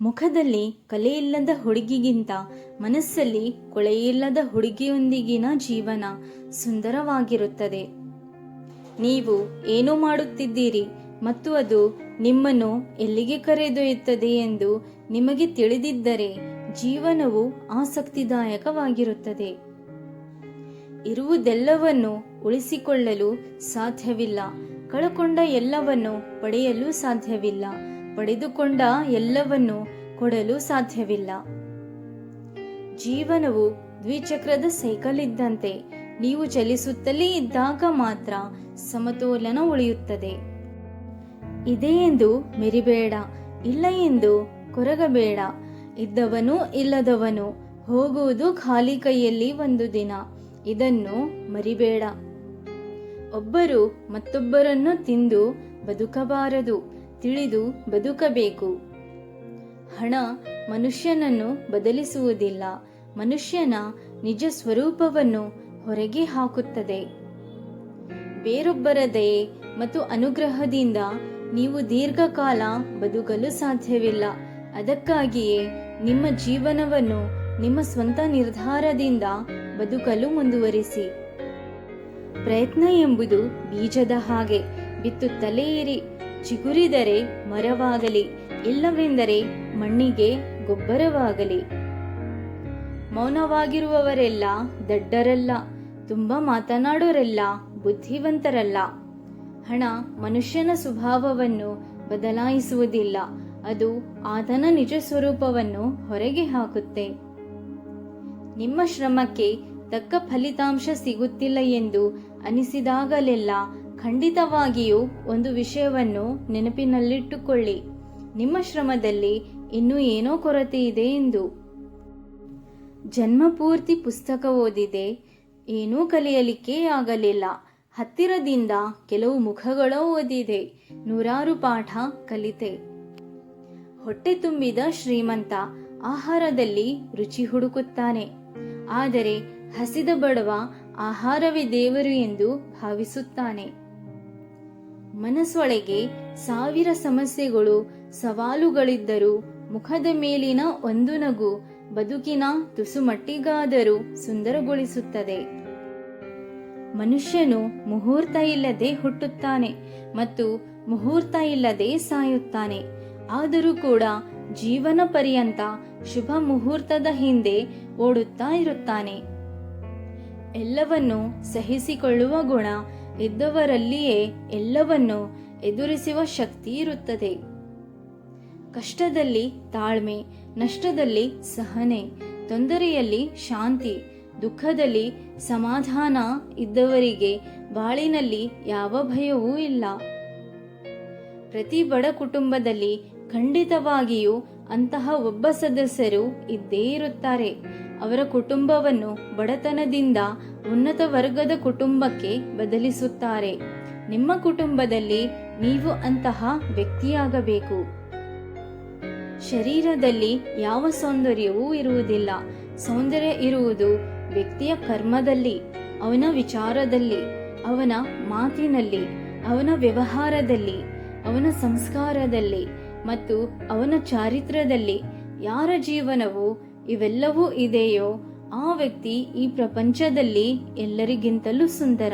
ಮುಖದಲ್ಲಿ ಕಲೆಯಿಲ್ಲದ ಹುಡುಗಿಗಿಂತ ಮನಸ್ಸಲ್ಲಿ ಕೊಳೆಯಿಲ್ಲದ ಹುಡುಗಿಯೊಂದಿಗಿನ ಜೀವನ ಸುಂದರವಾಗಿರುತ್ತದೆ. ನೀವು ಏನು ಮಾಡುತ್ತಿದ್ದೀರಿ ಮತ್ತು ಅದು ನಿಮ್ಮನ್ನು ಎಲ್ಲಿಗೆ ಕರೆದೊಯ್ಯುತ್ತದೆ ಎಂದು ನಿಮಗೆ ತಿಳಿದಿದ್ದರೆ ಜೀವನವು ಆಸಕ್ತಿದಾಯಕವಾಗಿರುತ್ತದೆ. ಇರುವುದೆಲ್ಲವನ್ನು ಉಳಿಸಿಕೊಳ್ಳಲು ಸಾಧ್ಯವಿಲ್ಲ. ಕಳಕೊಂಡ ಎಲ್ಲವನ್ನು ಪಡೆಯಲು ಸಾಧ್ಯವಿಲ್ಲ. ಪಡೆದುಕೊಂಡ ಎಲ್ಲವನ್ನು ಕೊಡಲು ಸಾಧ್ಯವಿಲ್ಲ. ಜೀವನವು ದ್ವಿಚಕ್ರದ ಸೈಕಲ್ ಇದ್ದಂತೆ ನೀವು ಚಲಿಸುತ್ತಲೇ ಇದ್ದಾಗ ಮಾತ್ರ ಸಮತೋಲನ ಉಳಿಯುತ್ತದೆ. ಇದೆ ಎಂದು ಮೆರಿಬೇಡ, ಇಲ್ಲ ಎಂದು ಕೊರಗಬೇಡ, ಇದ್ದವನು ಇಲ್ಲದವನು ಹೋಗುವುದು ಖಾಲಿ ಕೈಯಲ್ಲಿ ಒಂದು ದಿನ, ಇದನ್ನು ಮರಿಬೇಡ. ಒಬ್ಬರು ಮತ್ತೊಬ್ಬರನ್ನು ತಿಂದು ಬದುಕಬಾರದು. ತಿಳಿದು ಬದುಕಬೇಕು. ಹಣ ಮನುಷ್ಯನನ್ನು ಬದಲಿಸುವುದಿಲ್ಲ. ಮನುಷ್ಯನ ನಿಜ ಸ್ವರೂಪವನ್ನು ಹೊರಗೆ ಹಾಕುತ್ತದೆ. ಬೇರೊಬ್ಬರ ದಯೆ ಮತ್ತು ಅನುಗ್ರಹದಿಂದ ನೀವು ದೀರ್ಘಕಾಲ ಬದುಕಲು ಸಾಧ್ಯವಿಲ್ಲ. ಅದಕ್ಕಾಗಿಯೇ ನಿಮ್ಮ ಜೀವನವನ್ನು ನಿಮ್ಮ ಸ್ವಂತ ನಿರ್ಧಾರದಿಂದ ಬದುಕಲು ಮುಂದುವರಿಸಿ. ಪ್ರಯತ್ನ ಎಂಬುದು ಬೀಜದ ಹಾಗೆ. ಬಿತ್ತುತ್ತಲೇ ಇರಿ ಚಿಗುರಿದರೆ ಮರವಾಗಲಿ, ಇಲ್ಲವೆಂದರೆ ಮಣ್ಣಿಗೆ ಗೊಬ್ಬರವಾಗಲಿ. ಮೌನವಾಗಿರುವವರೆಲ್ಲ ದಡ್ಡರಲ್ಲ, ತುಂಬ ಮಾತನಾಡೋರೆಲ್ಲ ಬುದ್ಧಿವಂತರಲ್ಲ. ಹಣ ಮನುಷ್ಯನ ಸ್ವಭಾವವನ್ನು ಬದಲಾಯಿಸುವುದಿಲ್ಲ, ಅದು ಆತನ ನಿಜ ಸ್ವರೂಪವನ್ನು ಹೊರಗೆ ಹಾಕುತ್ತೆ. ನಿಮ್ಮ ಶ್ರಮಕ್ಕೆ ತಕ್ಕ ಫಲಿತಾಂಶ ಸಿಗುತ್ತಿಲ್ಲ ಎಂದು ಅನಿಸಿದಾಗಲೆಲ್ಲ ಖಂಡಿತವಾಗಿಯೂ ಒಂದು ವಿಷಯವನ್ನು ನೆನಪಿನಲ್ಲಿಟ್ಟುಕೊಳ್ಳಿ. ನಿಮ್ಮ ಶ್ರಮದಲ್ಲಿ ಇನ್ನೂ ಏನೋ ಕೊರತೆ ಇದೆ ಎಂದು. ಜನ್ಮಪೂರ್ತಿ ಪುಸ್ತಕ ಓದಿದೆ, ಏನೂ ಕಲಿಯಲಿಕ್ಕೆ ಆಗಲಿಲ್ಲ. ಹತ್ತಿರದಿಂದ ಕೆಲವು ಮುಖಗಳ ಓದಿದೆ, ನೂರಾರು ಪಾಠ ಕಲಿತೆ. ಹೊಟ್ಟೆ ತುಂಬಿದ ಶ್ರೀಮಂತ ಆಹಾರದಲ್ಲಿ ರುಚಿ ಹುಡುಕುತ್ತಾನೆ. ಆದರೆ ಹಸಿದ ಬಡವ ಆಹಾರವೇ ದೇವರು ಎಂದು ಭಾವಿಸುತ್ತಾನೆ. ಮನಸ್ಸೊಳಗೆ ಸಾವಿರ ಸಮಸ್ಯೆಗಳು, ಸವಾಲುಗಳಿದ್ದರೂ ಮುಖದ ಮೇಲಿನ ಒಂದು ನಗು ಬದುಕಿನ ತುಸುಮಟ್ಟಿಗಾದರೂ ಸುಂದರಗೊಳಿಸುತ್ತದೆ. ಮನುಷ್ಯನು ಮುಹೂರ್ತ ಇಲ್ಲದೆ ಹುಟ್ಟುತ್ತಾನೆ ಮತ್ತು ಮುಹೂರ್ತ ಇಲ್ಲದೆ ಸಾಯುತ್ತಾನೆ. ಆದರೂ ಕೂಡ ಜೀವನ ಪರ್ಯಂತ ಶುಭ ಮುಹೂರ್ತದ ಹಿಂದೆ ಓಡುತ್ತಾ ಇರುತ್ತಾನೆ. ಎಲ್ಲವನ್ನು ಸಹಿಸಿಕೊಳ್ಳುವ ಗುಣ ಇದ್ದವರಲ್ಲಿಯೇ ಎಲ್ಲವನ್ನು ಎದುರಿಸುವ ಶಕ್ತಿ ಇರುತ್ತದೆ. ಕಷ್ಟದಲ್ಲಿ ತಾಳ್ಮೆ, ನಷ್ಟದಲ್ಲಿ ಸಹನೆ, ತೊಂದರೆಯಲ್ಲಿ ಶಾಂತಿ, ದುಃಖದಲ್ಲಿ ಸಮಾಧಾನ ಇದ್ದವರಿಗೆ ಬಾಳಿನಲ್ಲಿ ಯಾವ ಭಯವೂ ಇಲ್ಲ. ಪ್ರತಿ ಬಡ ಕುಟುಂಬದಲ್ಲಿ ಖಂಡಿತವಾಗಿಯೂ ಅಂತಹ ಒಬ್ಬ ಸದಸ್ಯರು ಇದ್ದೇ ಇರುತ್ತಾರೆ. ಅವರ ಕುಟುಂಬವನ್ನು ಬಡತನದಿಂದ ಉನ್ನತ ವರ್ಗದ ಕುಟುಂಬಕ್ಕೆ ಬದಲಿಸುತ್ತಾರೆ. ನಿಮ್ಮ ಕುಟುಂಬದಲ್ಲಿ ನೀವು ಅಂತಹ ವ್ಯಕ್ತಿಯಾಗಬೇಕು. ಶರೀರದಲ್ಲಿ ಯಾವ ಸೌಂದರ್ಯವೂ ಇರುವುದಿಲ್ಲ. ಸೌಂದರ್ಯ ಇರುವುದು ವ್ಯಕ್ತಿಯ ಕರ್ಮದಲ್ಲಿ, ಅವನ ವಿಚಾರದಲ್ಲಿ, ಅವನ ಮಾತಿನಲ್ಲಿ, ಅವನ ವ್ಯವಹಾರದಲ್ಲಿ, ಅವನ ಸಂಸ್ಕಾರದಲ್ಲಿ ಮತ್ತು ಅವನ ಚಾರಿತ್ರದಲ್ಲಿ. ಯಾರ ಜೀವನವು ಇವೆಲ್ಲವೂ ಇದೆಯೋ? ಆ ವ್ಯಕ್ತಿ ಈ ಪ್ರಪಂಚದಲ್ಲಿ ಎಲ್ಲರಿಗಿಂತಲೂ ಸುಂದರ.